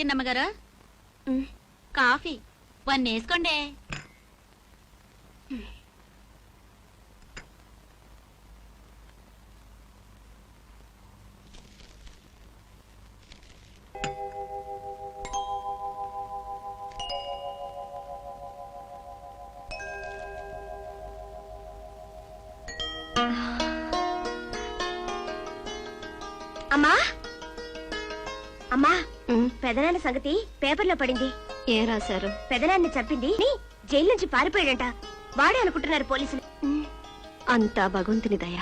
చిన్నమ్మగారు coffee. One వేసుకోండి. అమ్మా పెదనాన్న సంగతి పేపర్లో పడింది. ఏం రాశారు? పెదనాన్ని చంపింది నీ జైలు నుంచి పారిపోయాడంట. వాడే అనుకుంటున్నారు పోలీసులు. అంతా భగవంతుని దయ.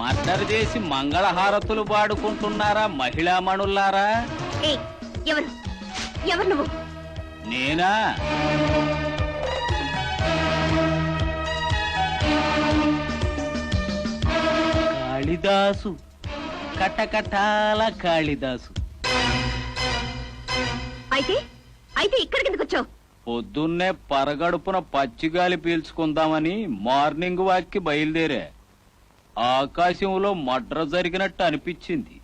మర్డర్ చేసి మంగళహారతులు పాడుకుంటున్నారా మహిళామణుల్లారా ఏయ్ ఎవరు? ఎవరు నువ్వు? నేనా? కాళిదాసు కటకటాల కాళిదాసు. అయితే అయితే ఇక్కడికి ఎందుకు వచ్చావు పొద్దున్నే పరగడుపున పచ్చిగాలి పీల్చుకుందామని మార్నింగ్ వాక్కి బయలుదేరా. ఆకాశంలో మడ్ర జరిగినట్టు అనిపించింది.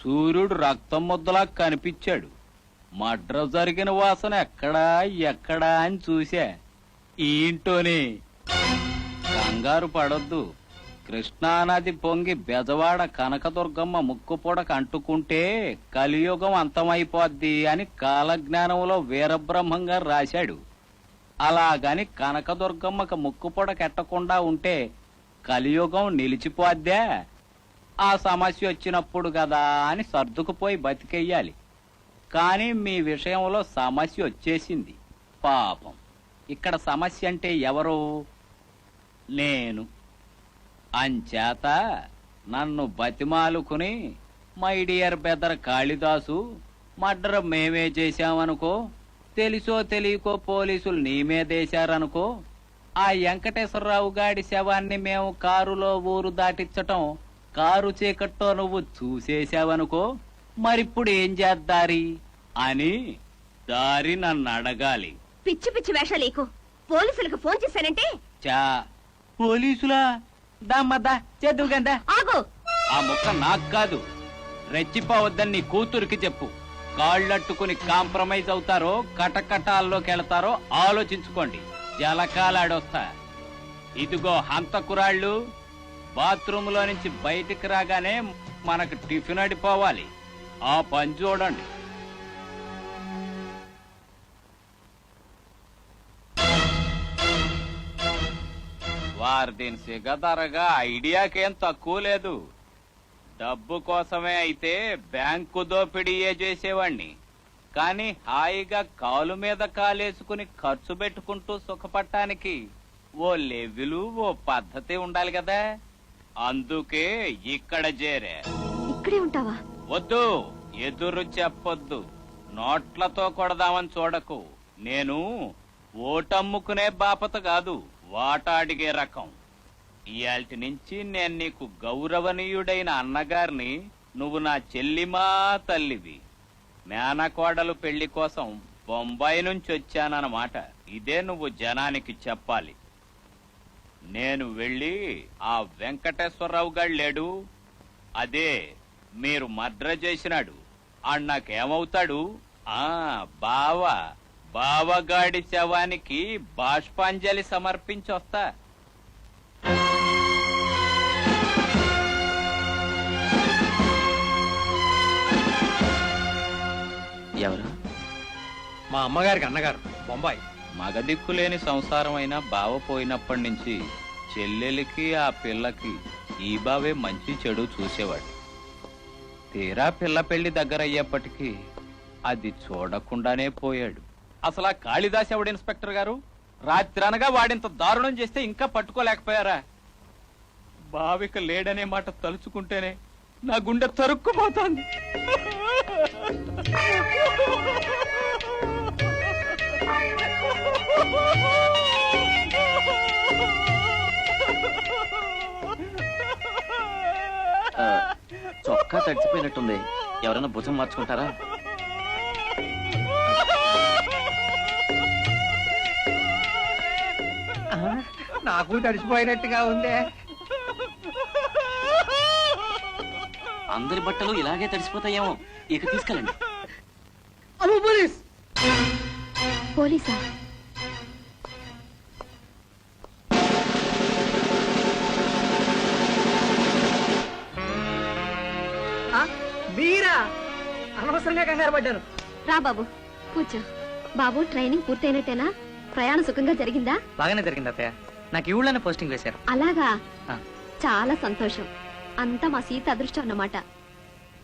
సూర్యుడు రక్తం ముద్దలా కనిపించాడు. మడ్ర జరిగిన వాసన ఎక్కడా ఎక్కడా అని చూసా ఈ ఇంటోనే కంగారు పడొద్దు. కృష్ణానది పొంగి బెజవాడ కనకదుర్గమ్మ ముక్కుపొడక అంటుకుంటే కలియుగం అంతమైపోద్ది అని కాలజ్ఞానంలో వీరబ్రహ్మంగారు రాశాడు. అలాగని కనకదుర్గమ్మకు ముక్కు ఎట్టకుండా ఉంటే కలియుగం నిలిచిపోద్దే? ఆ సమస్య వచ్చినప్పుడు కదా అని సర్దుకుపోయి బతికెయ్యాలి కానీ మీ విషయంలో సమస్య వచ్చేసింది. పాపం. ఇక్కడ సమస్య అంటే ఎవరు? నేను. అంచేత నన్ను బతిమాలుకుని my dear brother Kalidas murder మేమే చేశామనుకో తెలిసో తెలియకో పోలీసులు నీ మీదేశారనుకో ఆ వెంకటేశ్వరరావు గాడి శవాన్ని మేము కారులో ఊరు దాటించటం కారు చీకట్లో నువ్వు చూసేశావనుకో మరిప్పుడు ఏం చేద్దారి అని దారి నన్ను అడగాలి. పిచ్చి పిచ్చి వేషాలేకు పోలీసులకు ఫోన్ చేశానంటే? చా పోలీసులా? దమ్మద్దా చేద్దు గందా ఆగు. ఆ ముక్క నాకు కాదు. రెచ్చిపోవద్దని నీ కూతురికి చెప్పు. కాళ్ళట్టుకుని కాంప్రమైజ్ అవుతారో కటకటాల్లోకి వెళతారో ఆలోచించుకోండి. జలకాలాడొస్తా. ఇదిగో హంతకురాళ్ళు బాత్రూంలో నుంచి బయటికి రాగానే మనకు టిఫిన్ అడిపోవాలి. ఆ పని చూడండి. వారు దీని సిగదరగా ఐడియాకేం తక్కువ లేదు. డబ్బు కోసమే అయితే బ్యాంకు దోపిడీయే చేసేవాణ్ణి. కానీ హాయిగా కాలు మీద కాలేసుకుని ఖర్చు పెట్టుకుంటూ సుఖపట్టానికి ఓ లెవెలు ఓ పద్ధతి ఉండాలి కదా. అందుకే ఇక్కడ చేరే. ఇక్కడే ఉంటావా? వద్దు ఎదురు చెప్పొద్దు. నోట్లతో కొడదామని చూడకు. నేను ఓటమ్ముకునే బాపత కాదు. వాటాడిగే రకం. ఇయాల్టి నుంచి నేను నీకు గౌరవనీయుడైన అన్నగారిని నువ్వు నా చెల్లిమా తల్లివి. మేనకోడలు పెళ్ళి కోసం బొంబాయి నుంచి వచ్చానన్నమాట. ఇదే నువ్వు జనానికి చెప్పాలి. నేను వెళ్ళి ఆ వెంకటేశ్వరరావు గారు లేడు. అదే మీరు మద్ర చేసినాడు. ఆడు నాకేమవుతాడు? ఆ బావా. బావగాడి శవానికి బాష్పాంజలి సమర్పించొస్తా. ఎవరు? మా అమ్మగారికి అన్నగారు బొంబాయి. మగదిక్కులేని సంసారం అయినా బావ పోయినప్పటి నుంచి చెల్లెలికి ఆ పిల్లకి ఈ బావే మంచి చెడు చూసేవాడు. తీరా పిల్ల పెళ్ళి దగ్గర అయ్యేప్పటికీ అది చూడకుండానే పోయాడు. అసలు ఆ కాళిదాస్ ఎవడు ఇన్స్పెక్టర్ గారు? రాత్రి అనగా వాడింత దారుణం చేస్తే ఇంకా పట్టుకోలేకపోయారా? బావిక లేడనే మాట తలుచుకుంటేనే నా గుండె తరుక్కుపోతోంది. చొక్కా తడిచిపోయినట్టుంది ఎవరైనా భుజం మార్చుకుంటారా? నాకు తడిసిపోయినట్టుగా ఉందే. అందరి బట్టలు ఇలాగే తడిసిపోతాయేమో. ఇక తీసుకెళ్ళండి. అమ్మ పోలీస్! పోలీసా? ఆ, మీరా? అనవసరంగా కంగారు పడ్డాను. రా బాబు కూర్చో. బాబు ట్రైనింగ్ పూర్తయినట్టేనా? ప్రయాణం సుఖంగా జరిగిందా? బాగానే జరిగింది అత్తయ్య. నాకు ఈ ఊళ్ళోనే పోస్టింగ్ వేశారు. అలాగా? ఆ. చాలా సంతోషం. అంతా మా సీత అదృష్టం అన్నమాట.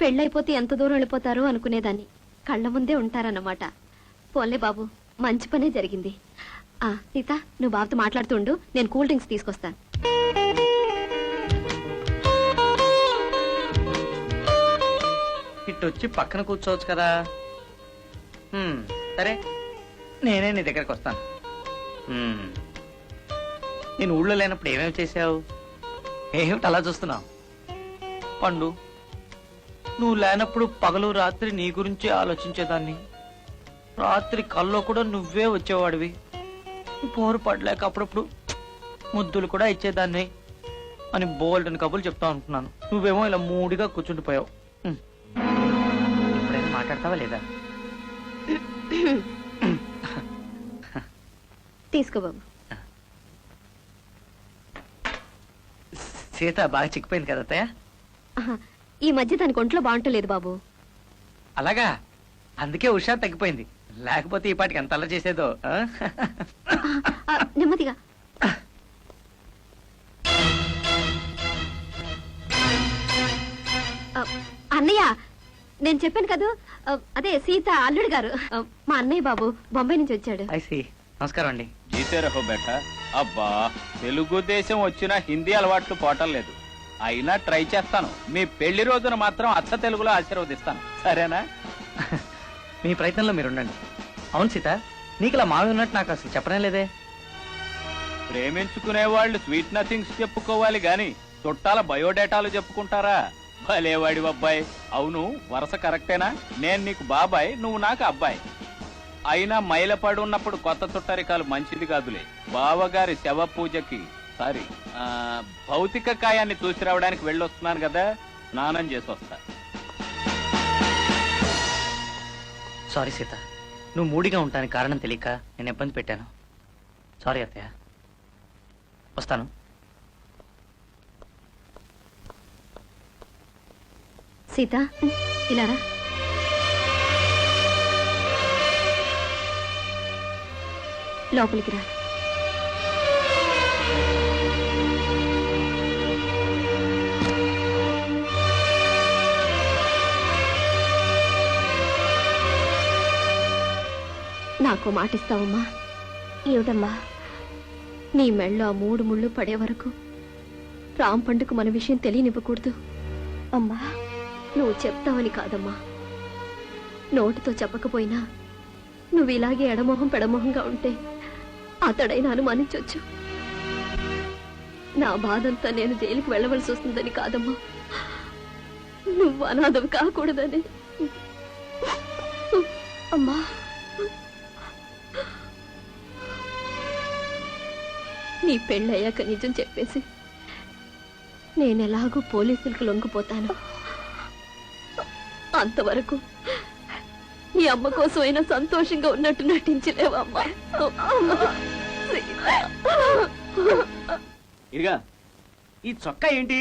పెళ్ళైపోతే ఎంత దూరం వెళ్ళిపోతారో అనుకునేదాన్ని. కళ్ళ ముందే ఉంటారన్నమాట. పోన్లే బాబు మంచి పనే జరిగింది. ఆ సీత నువ్వు బాబుతో మాట్లాడుతుండు నేను కూల్ డ్రింక్స్ తీసుకొస్తాను. ఇటు వచ్చి పక్కన కూర్చోవచ్చు కదా. హ్మ్, సరే. నేనే నీ దగ్గరకు వస్తాను. హ్మ్. నేను ఊళ్ళో లేనప్పుడు ఏమేమి చేసావు ఏమిటి అలా చూస్తున్నావు? పండు నువ్వు లేనప్పుడు పగలు రాత్రి నీ గురించి ఆలోచించేదాన్ని. రాత్రి కల్లో కూడా నువ్వే వచ్చేవాడివి. పోరు పడలేక అప్పుడప్పుడు ముద్దులు కూడా ఇచ్చేదాన్ని అని బోల్డ్ అని కబుర్లు చెప్తా అనుకున్నాను నువ్వేమో ఇలా మూడిగా కూర్చుండిపోయావు. ఇప్పుడైనా మాట్లాడతావా లేదా? తీసుకో బాబు. సీత బాగా చిక్కిపోయింది కదా అత్తయ్య? ఆహా, ఈ మధ్య దానికి ఒంట్లో బాగుంటలేదు బాబు. అలాగా? అందుకే హుషారు తగ్గిపోయింది. లేకపోతే ఈ పాటికి ఎంత అలా చేసేదో ఆ? ఆ, నెమ్మదిగా. ఆ, అన్నయ్య నేను చెప్పాను కదా? ఆ, అదే సీత అల్లుడు గారు. ఆ, మా అన్నయ్య బాబు బొంబాయి నుంచి వచ్చాడు. I see. నమస్కారం అండి. జీతే రహో బేట అబ్బా తెలుగుదేశం వచ్చినా హిందీ అలవాట్లు పోవటం లేదు. అయినా ట్రై చేస్తాను. మీ పెళ్ళి రోజున మాత్రం అచ్చ తెలుగులో ఆశీర్వదిస్తాను. సరేనా? మీ ప్రయత్నంలో మీరు ఉండండి అవును సీత నీకు ఇలా మావి ఉన్నట్టు నాకు అసలు చెప్పనే లేదే. ప్రేమించుకునే వాళ్ళు స్వీట్ నథింగ్స్ చెప్పుకోవాలి గాని చుట్టాల బయోడేటాలు చెప్పుకుంటారా? భలేవాడి అబ్బాయి అవును వరుస కరెక్టేనా? నేను నీకు బాబాయ్ నువ్వు నాకు అబ్బాయి. అయినా మైలపడి ఉన్నప్పుడు కొత్త చుట్టరికాలు మంచిది కాదులే. బావగారి శవ పూజకి సారీ భౌతిక కాయాన్ని చూసి రావడానికి వెళ్ళొస్తున్నాను కదా స్నానం చేసి వస్తా. సారీ సీత నువ్వు మూడిగా ఉంటానికి కారణం తెలియక నేను ఇబ్బంది పెట్టాను. సారీ అత్తయ్య. వస్తాను. సీత ఇలా రా. లోపలికి రా. నాకు మాటిస్తావమ్మా ఏమిటమ్మా? నీ మెళ్ళో ఆ మూడు ముళ్ళు పడే వరకు రామ్ పండుగ మన విషయం తెలియనివ్వకూడదు. అమ్మా. నువ్వు చెప్తావని కాదమ్మా. నోటితో చెప్పకపోయినా నువ్వు ఇలాగే ఎడమొహం పెడమొహంగా ఉంటే అతడైనా అనుమానించవచ్చు నా బాధంతా నేను జైలుకి వెళ్ళవలసి వస్తుందని కాదమ్మా. నువ్వు అనాథం కాకూడదని. అమ్మా. నీ పెళ్ళయ్యాక నిజం చెప్పేసి నేను ఎలాగో పోలీసులకు లొంగిపోతాను. అంతవరకు ఈ అమ్మ కోసం అయినా సంతోషంగా ఉన్నట్టు నటించలేవమ్మా. ఇదిగా ఈ చొక్కా ఏంటి?